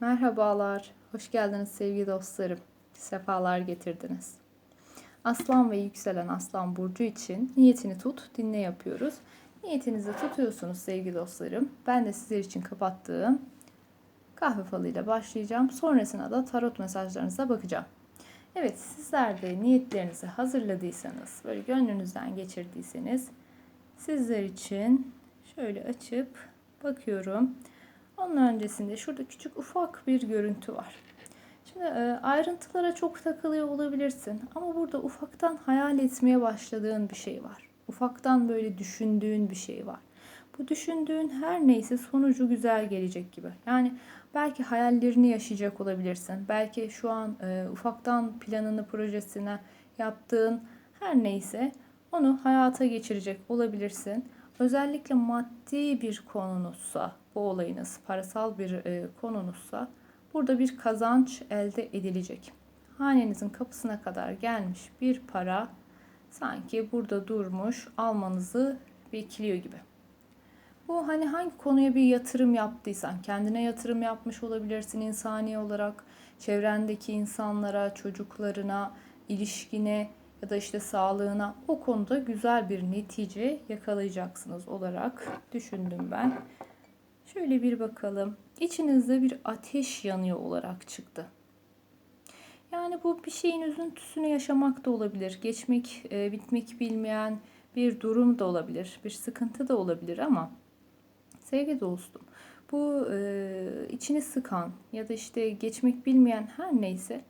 Merhabalar, hoş geldiniz sevgili dostlarım. Sefalar getirdiniz. Aslan ve yükselen aslan burcu için niyetini tut, dinle yapıyoruz. Niyetinizi tutuyorsunuz sevgili dostlarım. Ben de sizler için kapattığım kahve falıyla başlayacağım. Sonrasında da tarot mesajlarınıza bakacağım. Evet sizler de niyetlerinizi hazırladıysanız, böyle gönlünüzden geçirdiyseniz sizler için şöyle açıp bakıyorum. Onun öncesinde şurada küçük ufak bir görüntü var. Şimdi e, ayrıntılara çok takılıyor olabilirsin ama burada ufaktan hayal etmeye başladığın bir şey var. Ufaktan böyle düşündüğün bir şey var. Bu düşündüğün her neyse sonucu güzel gelecek gibi. Yani belki hayallerini yaşayacak olabilirsin. Belki şu an e, ufaktan planını, projesine yaptığın her neyse onu hayata geçirecek olabilirsin. Özellikle maddi bir konunuzsa, bu olayınız parasal bir e, konunuzsa burada bir kazanç elde edilecek. Hanenizin kapısına kadar gelmiş bir para sanki burada durmuş almanızı bekliyor gibi. Bu hani hangi konuya bir yatırım yaptıysan, kendine yatırım yapmış olabilirsin insani olarak, çevrendeki insanlara, çocuklarına, ilişkine ya da işte sağlığına o konuda güzel bir netice yakalayacaksınız olarak düşündüm ben. Şöyle bir bakalım. İçinizde bir ateş yanıyor olarak çıktı. Yani bu bir şeyin üzüntüsünü yaşamak da olabilir. Geçmek, e, bitmek bilmeyen bir durum da olabilir. Bir sıkıntı da olabilir ama sevgili dostum bu e, içini sıkan ya da işte geçmek bilmeyen her neyse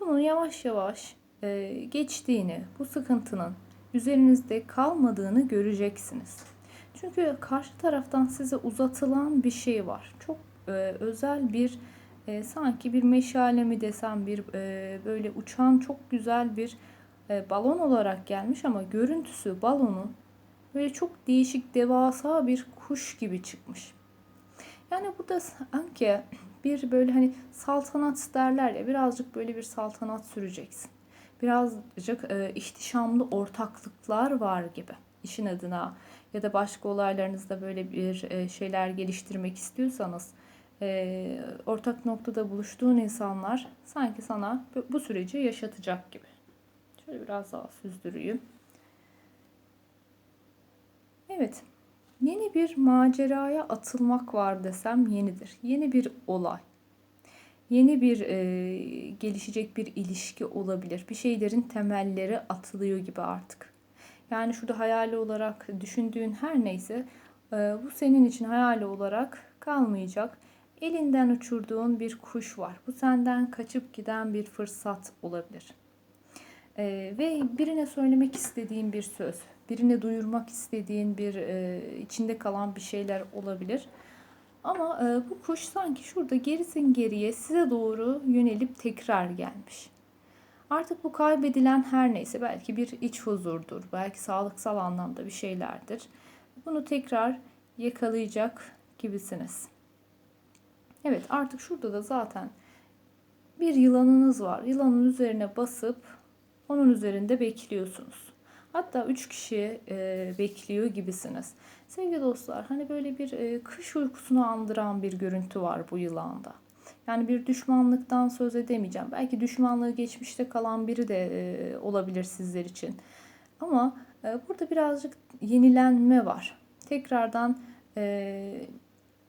bunu yavaş yavaş e, geçtiğini, bu sıkıntının üzerinizde kalmadığını göreceksiniz. Çünkü karşı taraftan size uzatılan bir şey var. Çok e, özel bir e, sanki bir meşale mi desem bir e, böyle uçan çok güzel bir e, balon olarak gelmiş ama görüntüsü balonun böyle çok değişik devasa bir kuş gibi çıkmış. Yani burada sanki bir böyle hani saltanat derler ya birazcık böyle bir saltanat süreceksin. Birazcık e, ihtişamlı ortaklıklar var gibi işin adına ya da başka olaylarınızda böyle bir e, şeyler geliştirmek istiyorsanız e, ortak noktada buluştuğun insanlar sanki sana bu süreci yaşatacak gibi. Şöyle biraz daha süzdüreyim. Evet. Yeni bir maceraya atılmak var desem yenidir. Yeni bir olay. Yeni bir e, gelişecek bir ilişki olabilir. Bir şeylerin temelleri atılıyor gibi artık. Yani şurada hayali olarak düşündüğün her neyse e, bu senin için hayali olarak kalmayacak. Elinden uçurduğun bir kuş var. Bu senden kaçıp giden bir fırsat olabilir. Ee, ve birine söylemek istediğin bir söz, birine duyurmak istediğin bir e, içinde kalan bir şeyler olabilir. Ama e, bu kuş sanki şurada gerisin geriye size doğru yönelip tekrar gelmiş. Artık bu kaybedilen her neyse belki bir iç huzurdur, belki sağlıksal anlamda bir şeylerdir. Bunu tekrar yakalayacak gibisiniz. Evet artık şurada da zaten bir yılanınız var. Yılanın üzerine basıp onun üzerinde bekliyorsunuz. Hatta üç kişi e, bekliyor gibisiniz. Sevgili dostlar hani böyle bir e, kış uykusunu andıran bir görüntü var bu yılanda. Yani bir düşmanlıktan söz edemeyeceğim. Belki düşmanlığı geçmişte kalan biri de e, olabilir sizler için. Ama e, burada birazcık yenilenme var. Tekrardan e,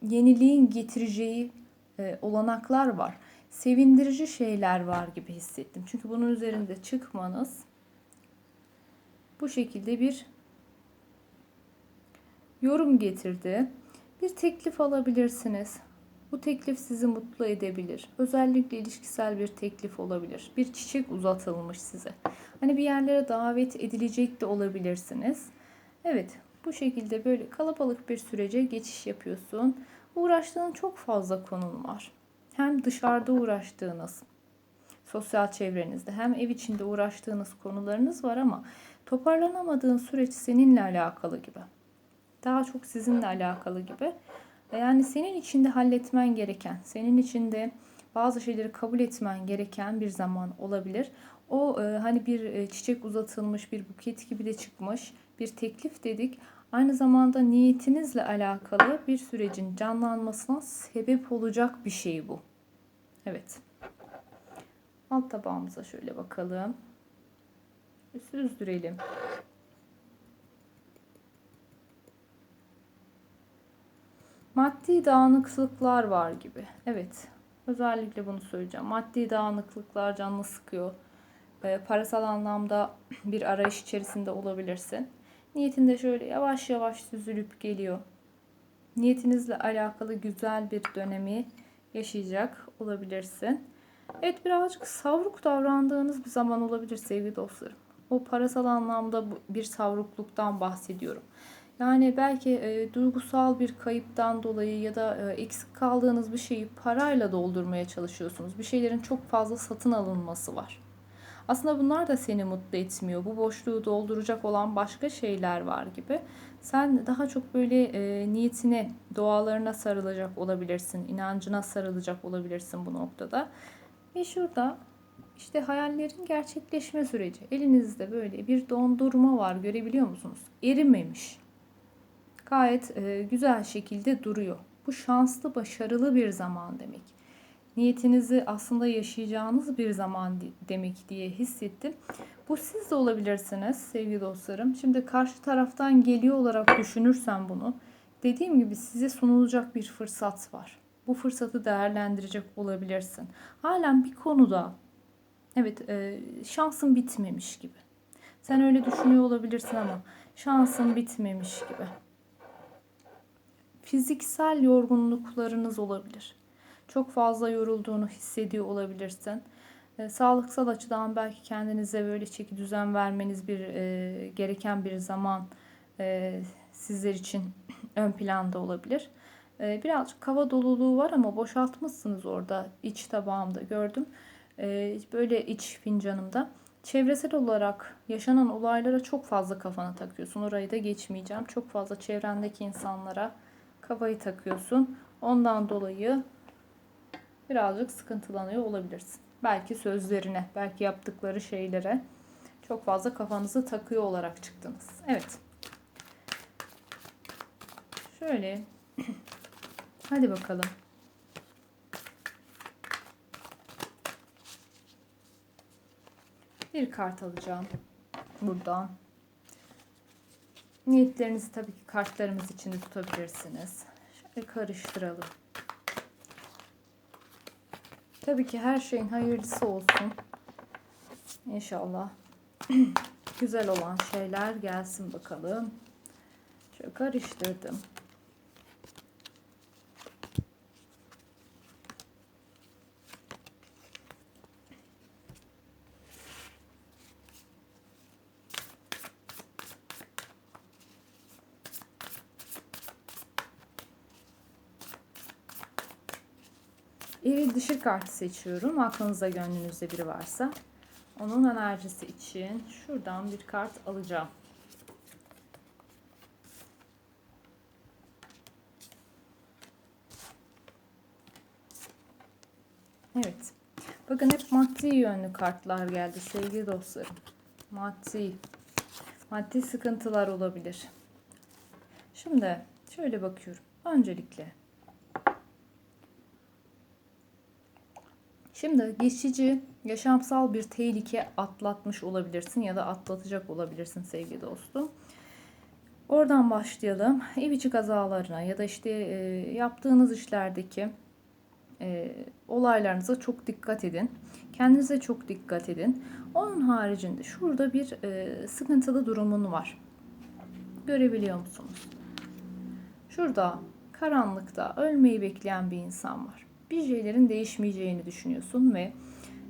yeniliğin getireceği e, olanaklar var. Sevindirici şeyler var gibi hissettim. Çünkü bunun üzerinde çıkmanız bu şekilde bir yorum getirdi. Bir teklif alabilirsiniz. Bu teklif sizi mutlu edebilir. Özellikle ilişkisel bir teklif olabilir. Bir çiçek uzatılmış size. Hani bir yerlere davet edilecek de olabilirsiniz. Evet, bu şekilde böyle kalabalık bir sürece geçiş yapıyorsun. Uğraştığın çok fazla konun var. Hem dışarıda uğraştığınız, sosyal çevrenizde hem ev içinde uğraştığınız konularınız var ama toparlanamadığın süreç seninle alakalı gibi. Daha çok sizinle alakalı gibi. Yani senin içinde halletmen gereken, senin içinde bazı şeyleri kabul etmen gereken bir zaman olabilir. O e, hani bir e, çiçek uzatılmış, bir buket gibi de çıkmış bir teklif dedik. Aynı zamanda niyetinizle alakalı bir sürecin canlanmasına sebep olacak bir şey bu. Evet. Alt tabağımıza şöyle bakalım. Süzdürelim. Maddi dağınıklıklar var gibi. Evet. Özellikle bunu söyleyeceğim. Maddi dağınıklıklar canını sıkıyor. E, parasal anlamda bir arayış içerisinde olabilirsin. Niyetinde şöyle yavaş yavaş süzülüp geliyor. Niyetinizle alakalı güzel bir dönemi yaşayacak olabilirsin. Evet birazcık savruk davrandığınız bir zaman olabilir sevgili dostlarım. O parasal anlamda bir savrukluktan bahsediyorum. Yani belki e, duygusal bir kayıptan dolayı ya da e, eksik kaldığınız bir şeyi parayla doldurmaya çalışıyorsunuz. Bir şeylerin çok fazla satın alınması var. Aslında bunlar da seni mutlu etmiyor. Bu boşluğu dolduracak olan başka şeyler var gibi. Sen daha çok böyle e, niyetine, dualarına sarılacak olabilirsin. inancına sarılacak olabilirsin bu noktada. Ve şurada işte hayallerin gerçekleşme süreci. Elinizde böyle bir dondurma var görebiliyor musunuz? Erimemiş. Gayet e, güzel şekilde duruyor. Bu şanslı, başarılı bir zaman demek. Niyetinizi aslında yaşayacağınız bir zaman demek diye hissettim. Bu siz de olabilirsiniz sevgili dostlarım. Şimdi karşı taraftan geliyor olarak düşünürsem bunu. Dediğim gibi size sunulacak bir fırsat var. Bu fırsatı değerlendirecek olabilirsin. Halen bir konuda evet e, şansın bitmemiş gibi. Sen öyle düşünüyor olabilirsin ama şansın bitmemiş gibi. Fiziksel yorgunluklarınız olabilir. Çok fazla yorulduğunu hissediyor olabilirsin. E, sağlıksal açıdan belki kendinize böyle çeki düzen vermeniz bir e, gereken bir zaman e, sizler için ön planda olabilir. E, birazcık kava doluluğu var ama boşaltmışsınız orada iç tabağımda gördüm. E, böyle iç fincanımda. Çevresel olarak yaşanan olaylara çok fazla kafana takıyorsun. Orayı da geçmeyeceğim. Çok fazla çevrendeki insanlara kafayı takıyorsun. Ondan dolayı birazcık sıkıntılanıyor olabilirsin. Belki sözlerine, belki yaptıkları şeylere çok fazla kafanızı takıyor olarak çıktınız. Evet. Şöyle. Hadi bakalım. Bir kart alacağım buradan. Niyetlerinizi tabii kartlarımız içinde tutabilirsiniz. Şöyle karıştıralım. Tabii ki her şeyin hayırlısı olsun. İnşallah. Güzel olan şeyler gelsin bakalım. Şöyle karıştırdım. Kartı seçiyorum. Aklınızda gönlünüzde biri varsa. Onun enerjisi için şuradan bir kart alacağım. Evet. Bakın hep maddi yönlü kartlar geldi sevgili dostlarım. Maddi. Maddi sıkıntılar olabilir. Şimdi şöyle bakıyorum. Öncelikle Şimdi geçici yaşamsal bir tehlike atlatmış olabilirsin ya da atlatacak olabilirsin sevgili dostum. Oradan başlayalım. Ev içi kazalarına ya da işte e, yaptığınız işlerdeki e, olaylarınıza çok dikkat edin. Kendinize çok dikkat edin. Onun haricinde şurada bir e, sıkıntılı durumun var. Görebiliyor musunuz? Şurada karanlıkta ölmeyi bekleyen bir insan var bir şeylerin değişmeyeceğini düşünüyorsun ve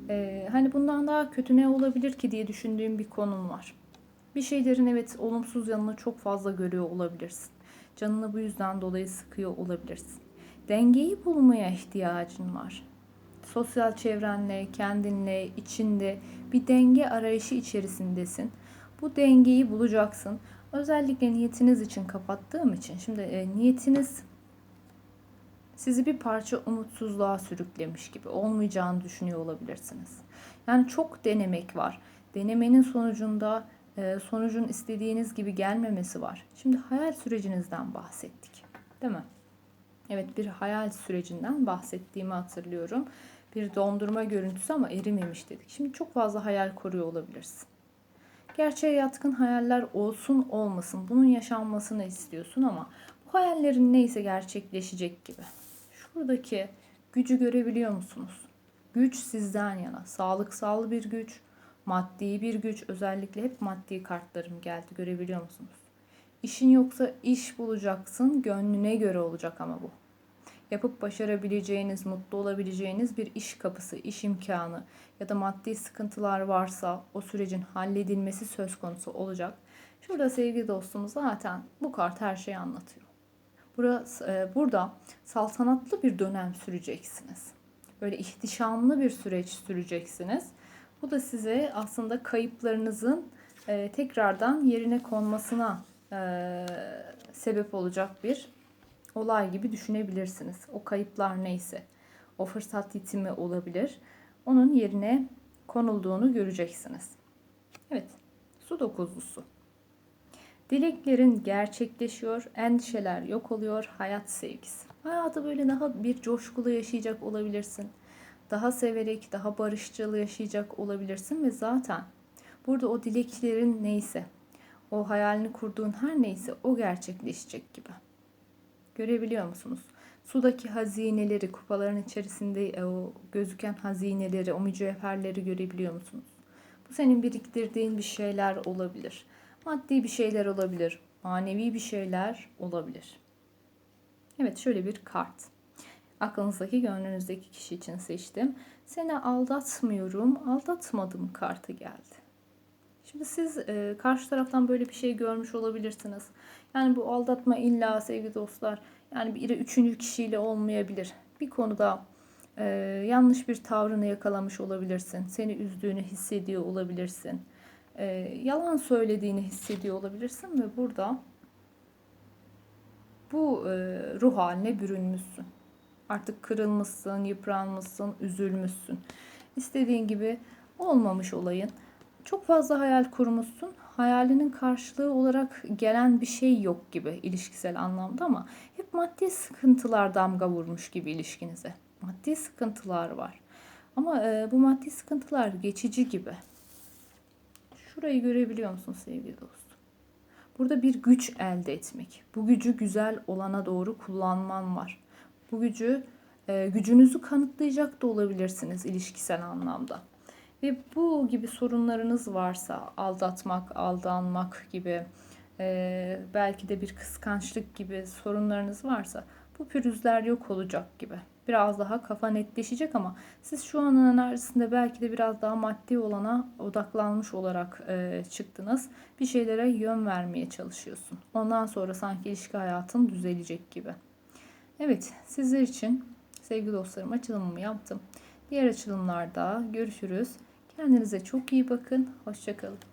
e, hani bundan daha kötü ne olabilir ki diye düşündüğüm bir konum var. Bir şeylerin evet olumsuz yanını çok fazla görüyor olabilirsin. Canını bu yüzden dolayı sıkıyor olabilirsin. Dengeyi bulmaya ihtiyacın var. Sosyal çevrenle, kendinle, içinde bir denge arayışı içerisindesin. Bu dengeyi bulacaksın. Özellikle niyetiniz için kapattığım için. Şimdi e, niyetiniz sizi bir parça umutsuzluğa sürüklemiş gibi olmayacağını düşünüyor olabilirsiniz. Yani çok denemek var. Denemenin sonucunda e, sonucun istediğiniz gibi gelmemesi var. Şimdi hayal sürecinizden bahsettik. Değil mi? Evet bir hayal sürecinden bahsettiğimi hatırlıyorum. bir dondurma görüntüsü ama erimemiş dedik. Şimdi çok fazla hayal kuruyor olabilirsin. Gerçeğe yatkın hayaller olsun olmasın bunun yaşanmasını istiyorsun ama bu hayallerin neyse gerçekleşecek gibi. Şuradaki gücü görebiliyor musunuz? Güç sizden yana. Sağlıksal bir güç, maddi bir güç. Özellikle hep maddi kartlarım geldi. Görebiliyor musunuz? İşin yoksa iş bulacaksın. Gönlüne göre olacak ama bu. Yapıp başarabileceğiniz, mutlu olabileceğiniz bir iş kapısı, iş imkanı ya da maddi sıkıntılar varsa o sürecin halledilmesi söz konusu olacak. Şurada sevgili dostum zaten bu kart her şeyi anlatıyor. Burası, e, burada saltanatlı bir dönem süreceksiniz. Böyle ihtişamlı bir süreç süreceksiniz. Bu da size aslında kayıplarınızın e, tekrardan yerine konmasına e, sebep olacak bir olay gibi düşünebilirsiniz. O kayıplar neyse, o fırsat yitimi olabilir. Onun yerine konulduğunu göreceksiniz. Evet, su dokuzlusu. Dileklerin gerçekleşiyor, endişeler yok oluyor, hayat sevgisi. Hayatı böyle daha bir coşkulu yaşayacak olabilirsin. Daha severek, daha barışçıl yaşayacak olabilirsin ve zaten burada o dileklerin neyse, o hayalini kurduğun her neyse o gerçekleşecek gibi. Görebiliyor musunuz? Sudaki hazineleri, kupaların içerisinde e, o gözüken hazineleri, o mücevherleri görebiliyor musunuz? Bu senin biriktirdiğin bir şeyler olabilir. Maddi bir şeyler olabilir. Manevi bir şeyler olabilir. Evet şöyle bir kart. Aklınızdaki, gönlünüzdeki kişi için seçtim. Seni aldatmıyorum, aldatmadım kartı geldi. Şimdi siz e, karşı taraftan böyle bir şey görmüş olabilirsiniz. Yani bu aldatma illa sevgili dostlar yani bir üçüncü kişiyle olmayabilir. Bir konuda e, yanlış bir tavrını yakalamış olabilirsin. Seni üzdüğünü hissediyor olabilirsin. E, yalan söylediğini hissediyor olabilirsin ve burada bu e, ruh haline bürünmüşsün. Artık kırılmışsın, yıpranmışsın, üzülmüşsün. İstediğin gibi olmamış olayın. Çok fazla hayal kurmuşsun. Hayalinin karşılığı olarak gelen bir şey yok gibi ilişkisel anlamda ama hep maddi sıkıntılar damga vurmuş gibi ilişkinize. Maddi sıkıntılar var. Ama e, bu maddi sıkıntılar geçici gibi. Şurayı görebiliyor musun sevgili dostum? Burada bir güç elde etmek. Bu gücü güzel olana doğru kullanman var. Bu gücü e, gücünüzü kanıtlayacak da olabilirsiniz ilişkisel anlamda. Ve bu gibi sorunlarınız varsa aldatmak, aldanmak gibi e, belki de bir kıskançlık gibi sorunlarınız varsa bu pürüzler yok olacak gibi. Biraz daha kafa netleşecek ama siz şu anın enerjisinde belki de biraz daha maddi olana odaklanmış olarak e, çıktınız. Bir şeylere yön vermeye çalışıyorsun. Ondan sonra sanki ilişki hayatın düzelecek gibi. Evet sizler için sevgili dostlarım açılımımı yaptım. Diğer açılımlarda görüşürüz. Kendinize çok iyi bakın. Hoşçakalın.